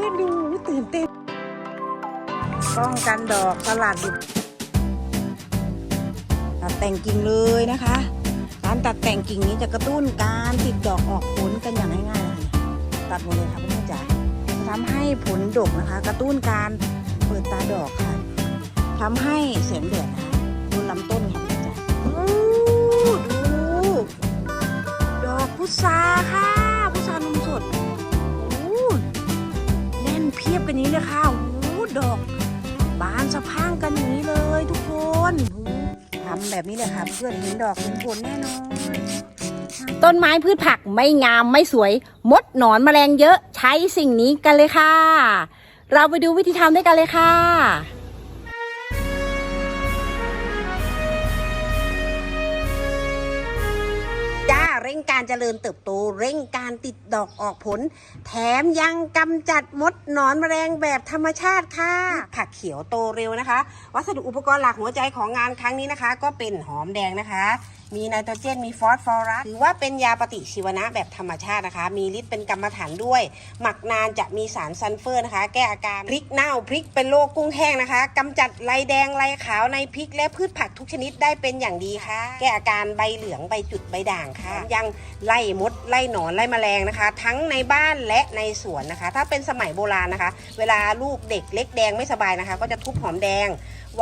พื่อนๆดูตื่นเต้นป้องกันดอกสลัดดิตัดแต่งกิ่งเลยนะคะ การตัดแต่งกิ่งนี้จะกระตุ้นการติดดอกออกผลกันอย่างง่ายๆตัดหมดเลยค่ะเพื่อนๆจ๋าทำให้ผลดกนะคะ กระตุ้นการเปิดตาดอกค่ะทำให้แสงแดดนะคะโดนลำต้นค่ะเพื่อนๆจ๋าอู้ดูดอกพุทราค่ะพุทรานม พียบกันนี้เลยค่ะโอ้ดอก บานสะพังกันอย่างนี้เลยทุกคนทำแบบนี้เลยค่ะ เพื่อนเห็นดอกเห็นผลแน่นอน ต้นไม้พืชผักไม่งามไม่สวย มดหนอนแมลงเยอะใช้สิ่งนี้กันเลยค่ะ เราไปดูวิธีทำด้วยกันเลยค่ะ การเจริญเติบโตเร่งการติดดอกออกผล แถมยังกำจัดมดหนอนแมลงแบบธรรมชาติค่ะ ผักเขียวโตเร็วนะคะ วัสดุอุปกรณ์หลักหัวใจของงานครั้งนี้นะคะ ก็เป็นหอมแดงนะคะ มีไนโตรเจน มีฟอสฟอรัสถือว่าเป็นยาปฏิชีวนะแบบธรรมชาตินะคะ มีฤทธิ์เป็นกรรมฐานด้วย หมักนานจะมีสารซัลเฟอร์นะคะ แก้อาการพริกเน่าพริกเป็นโรคกุ้งแห้งนะคะกำจัดไรแดงไรขาวในพริกและพืชผักทุกชนิดได้เป็นอย่างดีค่ะ แก้อาการใบเหลืองใบจุดใบด่างค่ะ ยังไล่มดไล่หนอนไล่แมลงนะคะ ทั้งในบ้านและในสวนนะคะ ถ้าเป็นสมัยโบราณนะคะ เวลาลูกเด็กเล็กแดงไม่สบายนะคะ ก็จะทุบหอมแดง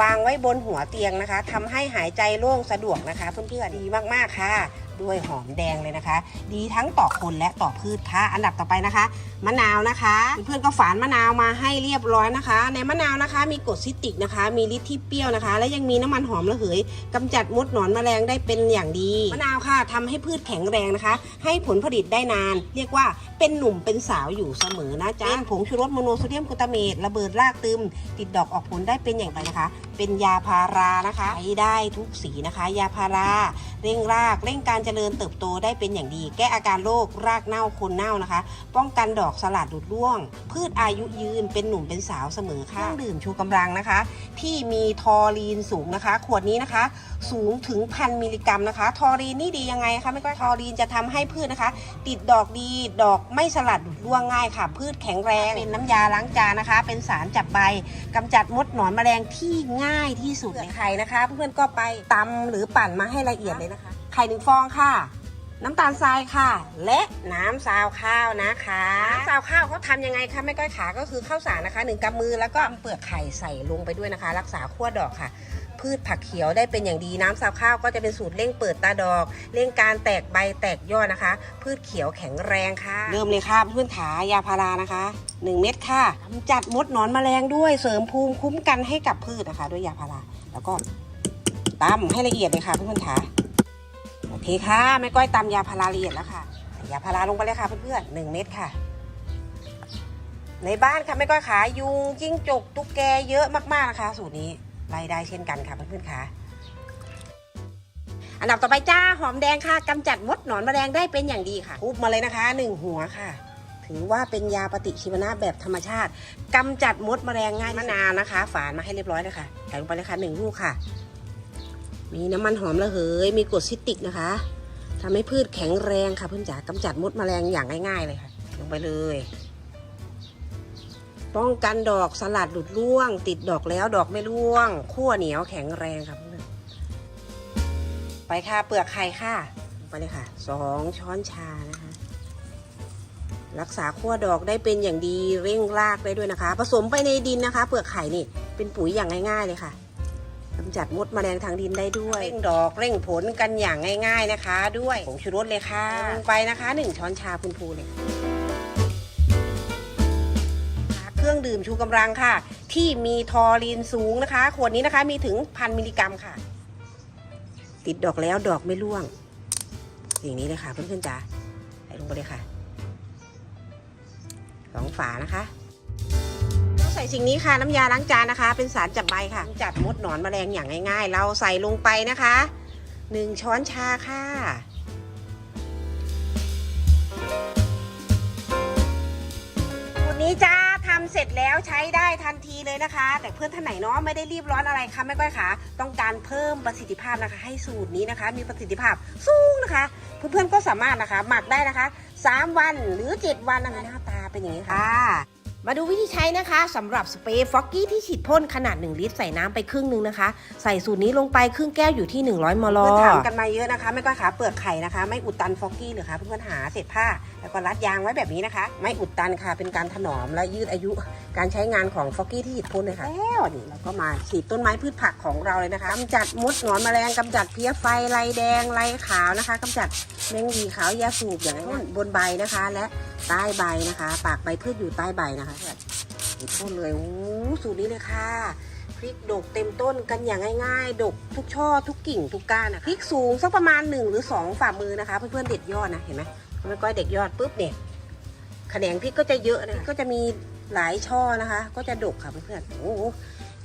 วางไว้บนหัวเตียงนะคะทำให้หายใจโล่งสะดวกนะคะ เพื่อนๆดีมากๆค่ะ ด้วยหอมแดงเลยนะคะ ดีทั้งต่อคนและต่อพืชค่ะ อันดับต่อไปนะคะ มะนาวนะคะ เพื่อนๆก็ฝานมะนาวมาให้เรียบร้อยนะคะ ในมะนาวนะคะ มีกรดซิตริกนะคะ มีฤทธิ์ที่เปรี้ยวนะคะ และยังมีน้ำมันหอมระเหยกำจัดมดหนอนแมลงได้เป็นอย่างดี มะนาวค่ะทำให้พืชแข็งแรงนะคะ ให้ผลผลิตได้นาน เรียกว่าเป็นหนุ่มเป็นสาวอยู่เสมอนะจ๊ะเป็นผงชูรสโมโนโซเดียมกลูตาเมตระเบิดรากตึม ติดดอกออกผลได้เป็นอย่างไรนะคะ เป็นยาพารานะคะใช้ได้ทุกสีนะคะ ยาพาราเร่งรากเร่งการเจริญเติบโตได้เป็นอย่างดี แก้อาการโรครากเน่าโคนเน่านะคะ ป้องกันดอกสลัดหลุดร่วง พืชอายุยืนเป็นหนุ่มเป็นสาวเสมอค่ะเครื่องดื่มชูกำลังนะคะ ที่มีทอรีนสูงนะคะ ขวดนี้นะคะ สูงถึงพันมิลลิกรัมนะคะ ทอรีนนี่ดียังไงคะไม่ก็ทอรีนจะทำให้พืชนะคะ ติดดอกดีดอกไม่สลัดหลุดร่วงง่ายค่ะ พืชแข็งแรงเป็นน้ำยาล้างจานนะคะ เป็นสารจับใบกำจัดมดหนอนแมลงที่ง่ายที่สุดในไข่นะคะ เพื่อนๆก็ไปตำหรือปั่นมาให้ละเอียดเลยนะคะ ข่หนึ่งฟองค่ะ น้ำตาลทรายค่ะ และน้ำซาวข้าวนะคะน้ำซาวข้าวเขาทำยังไงคะไม่ก้อยขาก็คือข้าวสารนะคะหนึ่งกำมือแล้วก็เปลือกไข่ใส่ลงไปด้วยนะคะ รักษาขั้วดอกค่ะพืชผักเขียวได้เป็นอย่างดีน้ำซาวข้าวก็จะเป็นสูตรเร่งเปิดตาดอกเร่งการแตกใบแตกยอดนะคะ พืชเขียวแข็งแรงค่ะ เริ่มเลยค่ะเพื่อนขายาพารานะคะ 1 เม็ดค่ะจัดมดหนอนแมลงด้วยเสริมภูมิคุ้มกันให้กับพืชนะคะ ด้วยยาพาราแล้วก็ตำให้ละเอียดเลยค่ะเพื่อนๆค่ะ เคค่ะแม่ก้อยตำยาพาราละเอียดแล้วค่ะ ยาพาราลงไปเลยค่ะเพื่อนๆหนึ่งเม็ดค่ะ ในบ้านค่ะแม่ก้อยขายุงจิ้งจกตุ๊กแกเยอะมากๆนะคะ สูตรนี้รายได้เช่นกันค่ะเพื่อนๆค่ะอันดับต่อไปจ้าหอมแดงค่ะกำจัดมดหนอนแมลงได้เป็นอย่างดีค่ะทุบมาเลยนะคะหนึ่งหัวค่ะ ถือว่าเป็นยาปฏิชีวนะแบบธรรมชาติกำจัดมดแมลงง่ายมะนาวนะคะ ฝานมาให้เรียบร้อยเลยค่ะใส่ลงไปเลยค่ะหนึ่งลูกค่ะ มีน้ำมันหอมระเหย มีกรดซิตริกนะคะทำให้พืชแข็งแรงค่ะเพื่อนจ๋ากำจัดมดแมลงอย่างง่าย ๆ เลยค่ะ ลงไปเลย ป้องกันดอกสลัดหลุดร่วง ติดดอกแล้วดอกไม่ร่วงขั้วเหนียวแข็งแรงครับเพื่อนไปค่ะเปลือกไข่ค่ะลงไปเลยค่ะสองช้อนชานะคะ รักษาขั้วดอกได้เป็นอย่างดีเร่งรากได้ด้วยนะคะ ผสมไปในดินนะคะ เปลือกไข่นี่เป็นปุ๋ยอย่างง่าย ๆ เลยค่ะ กำจัดมดแมลงทางดินได้ด้วย เร่งดอกเร่งผลกันอย่างง่าย ๆนะคะ ด้วยผงชูรสเลยค่ะลงไปนะคะหนึ่งช้อนชาพูนๆเลยเครื่องดื่มชูกำลังค่ะ ที่มีทอรีนสูงนะคะขวดนี้นะคะมีถึงพันมิลลิกรัมค่ะ ติดดอกแล้วดอกไม่ร่วง อย่างนี้เลยค่ะเพื่อนๆจ๋าใส่ลงไปเลยค่ะสองฝานะคะเรา ใส่สิ่งนี้ค่ะน้ำยาล้างจานนะคะ เป็นสารจับใบค่ะจัดมดหนอนแมลงอย่างง่าย ๆ เราใส่ลงไปนะคะหนึ่งช้อนชาค่ะสูตรนี้จ้าทำเสร็จแล้วใช้ได้ทันทีเลยนะคะ แต่เพื่อนท่านไหนเนาะไม่ได้รีบร้อนอะไรคะแม่ก้อยขาต้องการเพิ่มประสิทธิภาพนะคะ ให้สูตรนี้นะคะ มีประสิทธิภาพสูงนะคะ เพื่อนๆก็สามารถนะคะ หมักได้นะคะ 3 วันหรือ 7 วันนะคะหน้าตาเป็นอย่างนี้ค่ะ มาดูวิธีใช้นะคะสำหรับสเปรย์ฟอกกี้ที่ฉีดพ่นขนาด 1 ลิตรใส่น้ำไปครึ่งนึงนะคะ ใส่สูตรนี้ลงไปครึ่งแก้วอยู่ที่ 100 มลถามกันมาเยอะนะคะ ไม่ก็ขาเปลือกไข่นะคะ ไม่อุดตันฟอกกี้หรือคะเพื่อนๆหาเศษผ้า แล้วก็รัดยางไว้แบบนี้นะคะ ไม่อุดตันค่ะเป็นการถนอมและยืดอายุการใช้งานของฟอกกี้ที่ฉีดพ่นเลยค่ะแล้วนี่เราก็มาฉีดต้นไม้พืชผักของเราเลยนะคะกำจัดมดหนอนแมลงกำจัดเพี้ยไฟไรแดงไรขาวนะคะกำจัดแมงวีขาวยาสูบอย่างนั้บนใบนะคะ และใต้ใบนะคะ ปากใบพืชอยู่ใต้ใบนะคะฉีดพ่นเลยโอ้สูตรนี้เลยค่ะพริกดกเต็มต้นกันอย่างง่ายๆ ดกทุกช่อทุกกิ่งทุกก้านอะพริกสูงสักประมาณหนึ่งหรือสองฝ่ามือนะคะ เพื่อนๆเด็ดยอดนะเห็นไหมไม่ก้อยเด็ดยอดปุ๊บเนี่ยแขนงพริกก็จะเยอะนะก็จะมีหลายช่อนะคะ ก็จะดกค่ะเพื่อนๆโอ้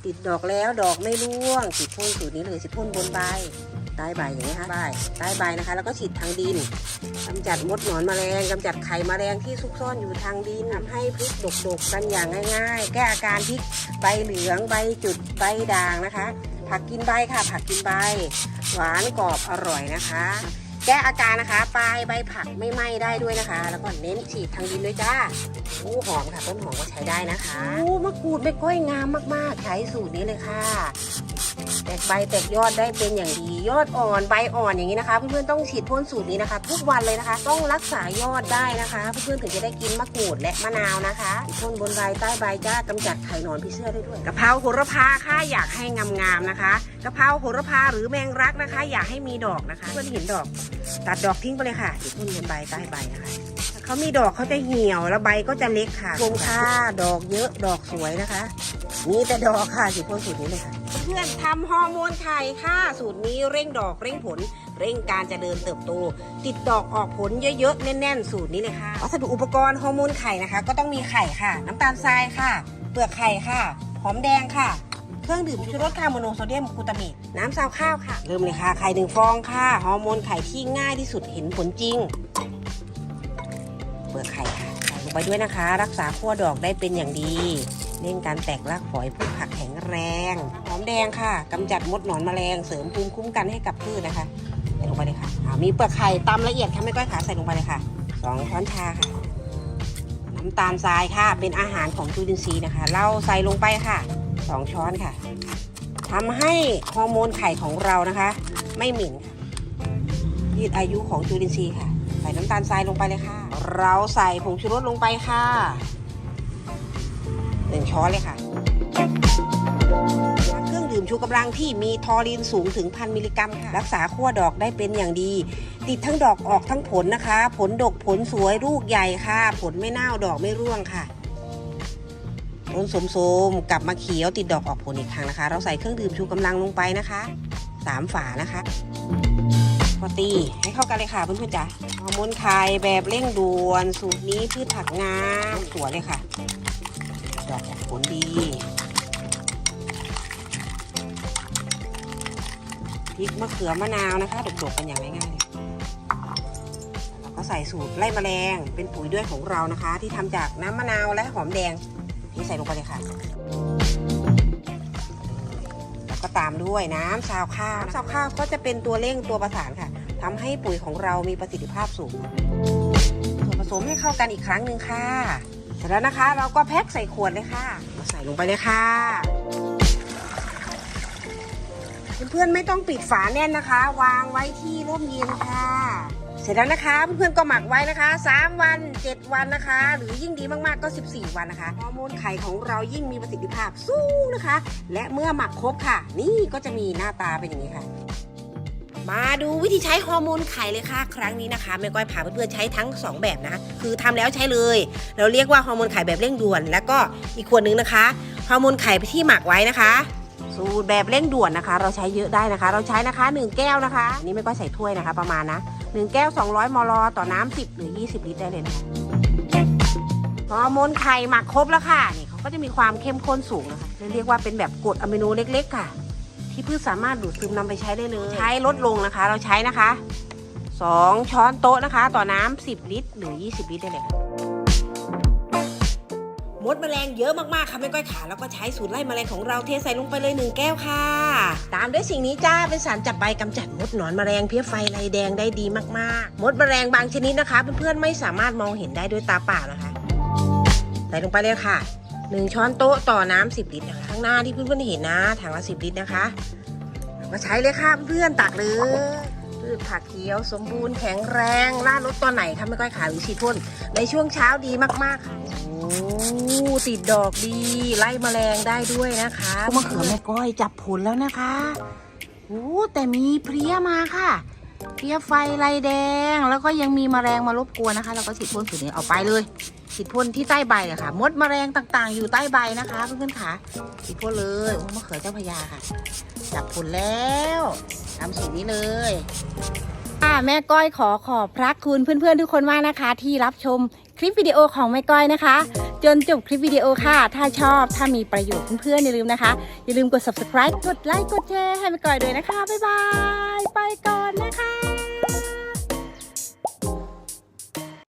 ติดดอกแล้วดอกไม่ร่วงฉีดพ่นสูตรนี้เลยฉีดพ่นบนใบ ใต้ใบอย่างนี้ค่ะใบใต้ใบนะคะ แล้วก็ฉีดทางดินกำจัดมดหนอนแมลงกำจัดไข่แมลงที่ซุกซ่อนอยู่ทางดินทำให้พริกดกๆกันอย่างง่าย ๆ แก้อาการพริกใบเหลืองใบจุดใบด่างนะคะ ผักกินใบค่ะ ผักกินใบ หวานกรอบอร่อยนะคะ แก้อาการนะคะปลายใบผักไม่ไหม้ได้ด้วยนะคะ แล้วก็เน้นฉีดทางดินด้วยจ้าโอ้หอมค่ะต้นหอมก็ใช้ได้นะคะโอ้มะกรูดไม่ก้อยงามมากๆ ใช้สูตรนี้เลยค่ะ แตกใบแตกยอดได้เป็นอย่างดียอดอ่อนใบอ่อนอย่างนี้นะคะเพื่อนๆต้องฉีดพ่นสูตรนี้นะคะ ทุกวันเลยนะคะ ต้องรักษายอดได้นะคะเพื่อนๆถึงจะได้กินมะกรูดและมะนาวนะคะฉีดพ่นบนใบใต้ใบจ้ากำจัดไข่หนอนพี่เสื้อได้ด้วยกะเพราโหระพาค่ะอยากให้งามๆนะคะกะเพราโหระพาหรือแมงรักนะคะ อยากให้มีดอกนะคะ เพื่อนเห็นดอก ตัดดอกทิ้งไปเลยค่ะฉีดพ่นบนใบใต้ใบนะคะเขามีดอกเขาจะเหี่ยวแล้วใบก็จะเล็กค่ะชมค่ะดอกเยอะดอกสวยนะคะมีแต่ดอกค่ะฉีดพ่นสูตรนี้เลยค่ะ เพื่อนทำฮอร์โมนไข่ค่ะ สูตรนี้เร่งดอกเร่งผล เร่งการเจริญเติบโต ติดดอกออกผลเยอะๆ แน่นๆ สูตรนี้เลยค่ะ วัสดุอุปกรณ์ฮอร์โมนไข่นะคะ ก็ต้องมีไข่ค่ะ น้ำตาลทรายค่ะ เปลือกไข่ค่ะ หอมแดงค่ะ เครื่องดื่มชูรสค่ะโมโนโซเดียมกลูตาเมตน้ำซาวข้าวค่ะ เริ่มเลยค่ะ ไข่หนึ่งฟองค่ะ ฮอร์โมนไข่ที่ง่ายที่สุดเห็นผลจริง เปลือกไข่ค่ะใส่ลงไปด้วยนะคะ รักษาขั้วดอกได้เป็นอย่างดี เร่งการแตกรากฝอยพืชผักแข็งแรง หอมแดงค่ะกำจัดมดหนอนแมลงเสริมภูมิคุ้มกันให้กับพืชนะคะใส่ลงไปเลยค่ะมีเปลือกไข่ตำละเอียดค่ะไม่ก้อยขาใส่ลงไปเลยค่ะสองช้อนชาค่ะ น้ำตาลทรายค่ะ เป็นอาหารของจุลินทรีย์นะคะ เราใส่ลงไปค่ะสองช้อนค่ะทำให้ฮอร์โมนไข่ของเรานะคะ ไม่หม็นค่ะยืดอายุของจุลินทรีย์ค่ะ ใส่น้ำตาลทรายลงไปเลยค่ะ เราใส่ผงชูรสลงไปค่ะ หนึ่งช้อนเลยค่ะเครื่องดื่มชูกำลังที่มีทอรีนสูงถึงพันมิลลิกรัมค่ะรักษาขั้วดอกได้เป็นอย่างดี ติดทั้งดอกออกทั้งผลนะคะ ผลดกผลสวยลูกใหญ่ค่ะ ผลไม่เน่าดอกไม่ร่วงค่ะต้นสมโสมกลับมาเขียวติดดอกออกผลอีกครั้งนะคะ เราใส่เครื่องดื่มชูกำลังลงไปนะคะสามฝานะคะพอตีให้เข้ากันเลยค่ะเพื่อนๆจ้ะฮอร์โมนไข่แบบเร่งด่วน สูตรนี้พืชผักงามสวยเลยค่ะ ดอกออกผลดีพริกมะเขือมะนาวนะคะดกๆกันอย่างง่ายๆเลยแล้วก็ใส่สูตรไล่แมลงเป็นปุ๋ยด้วยของเรานะคะ ที่ทำจากน้ำมะนาวและหอมแดงนี่ใส่ลงไปเลยค่ะ แล้วก็ตามด้วยน้ำซาวข้าวน้ำซาวข้าวก็จะเป็นตัวเร่งตัวประสานค่ะทำให้ปุ๋ยของเรามีประสิทธิภาพสูงส่วนผสมให้เข้ากันอีกครั้งหนึ่งค่ะ ร็จแล้วนะคะ เราก็แพ็คใส่ขวดเลยค่ะมาใส่ลงไปเลยค่ะ เพื่อนๆไม่ต้องปิดฝาแน่นนะคะ วางไว้ที่ร่มเย็นค่ะ เสร็จแล้วนะคะเพื่อนๆก็หมักไว้นะคะ 3 วัน 7 วันนะคะ หรือยิ่งดีมากๆก็ 14 วันนะคะฮอร์โมนไข่ของเรายิ่งมีประสิทธิภาพสูงนะคะ และเมื่อหมักครบค่ะ นี่ก็จะมีหน้าตาเป็นอย่างนี้ค่ะ มาดูวิธีใช้ฮอร์โมนไข่เลยค่ะ ครั้งนี้นะคะแม่ก้อยพาเพื่อนๆใช้ทั้ง 2 แบบนะ คือทำแล้วใช้เลย เราเรียกว่าฮอร์โมนไข่แบบเร่งด่วน แล้วก็อีกขวดนึงนะคะฮอร์โมนไข่ที่หมักไว้นะคะ สูตรแบบเร่งด่วนนะคะ เราใช้เยอะได้นะคะ เราใช้นะคะ 1 แก้วนะคะอันนี่ไม่ก้อยใส่ถ้วยนะคะ ประมาณนะ1แก้ว 200 มล ต่อน้ำ10 หรือ 20 ลิตรได้เลยนะฮอร์โมนไข่หมักครบแล้วค่ะนี่เขาก็จะมีความเข้มข้นสูงนะคะเรียกว่าเป็นแบบกรดอะมิโนเล็ก ๆ ค่ะ ที่พืชสามารถดูดซึมนำไปใช้ได้เลย ใช้ลดลงนะคะ เราใช้นะคะ 2 ช้อนโต๊ะนะคะ ต่อน้ำ10 ลิตร หรือ 20 ลิตรได้เลยค่ะมดแมลงเยอะมากๆค่ะแม่ก้อยขาแล้วก็ใช้สูตรไล่แมลงของเราเทใส่ลงไปเลย1แก้วค่ะ ตามด้วยสิ่งนี้จ้าเป็นสารจับใบกำจัดมดหนอนแมลงเพี้ยไฟลายแดงได้ดีมากๆ มดแมลงบางชนิดนะคะ เพื่อนๆไม่สามารถมองเห็นได้ด้วยตาเปล่านะคะส่ลงไปเลยค่ะ หนึ่งช้อนโต๊ะต่อน้ำสิบลิตรนะคะข้างหน้าที่เพื่อนๆเห็นนะถังละสิบลิตรนะคะเราก็ใช้เลยค่ะเพื่อนตักเลยพืชผักเขียวสมบูรณ์แข็งแรงราดรสตอนไหนคะไม่ก้อยขาหรือฉีดพ่นในช่วงเช้าดีมากๆค่ะโอ้ติดดอกดี ไล่แมลงได้ด้วยนะคะมะเขือแม่ก้อยจับผลแล้วนะคะโอ้แต่มีเพลี้ยมาค่ะ เพลี้ยไฟลายแดง แล้วก็ยังมีแมลงมารบกวนนะคะ เราก็ฉีดพ่นสูตรนี้เอาไปเลย ฉีดพ่นที่ใต้ใบอะค่ะ มดแมลงต่างๆ อยู่ใต้ใบนะคะเพื่อนๆค่ะฉีดพ่นเลยโอ้มะเขือเจ้าพระยาค่ะจับผลแล้วทำสูตรนี้เลยค่ะแม่ก้อยขอขอบพระคุณเพื่อนๆทุกคนมากนะคะ ที่รับชมคลิปวิดีโอของแม่ก้อยนะคะ จนจบคลิปวิดีโอค่ะ ถ้าชอบถ้ามีประโยชน์เพื่อนๆอย่าลืมนะคะ อย่าลืมกด subscribe กดไลค์กดแชร์ให้แม่ก้อยด้วยนะคะ บ๊ายบาย ไปก่อนนะคะ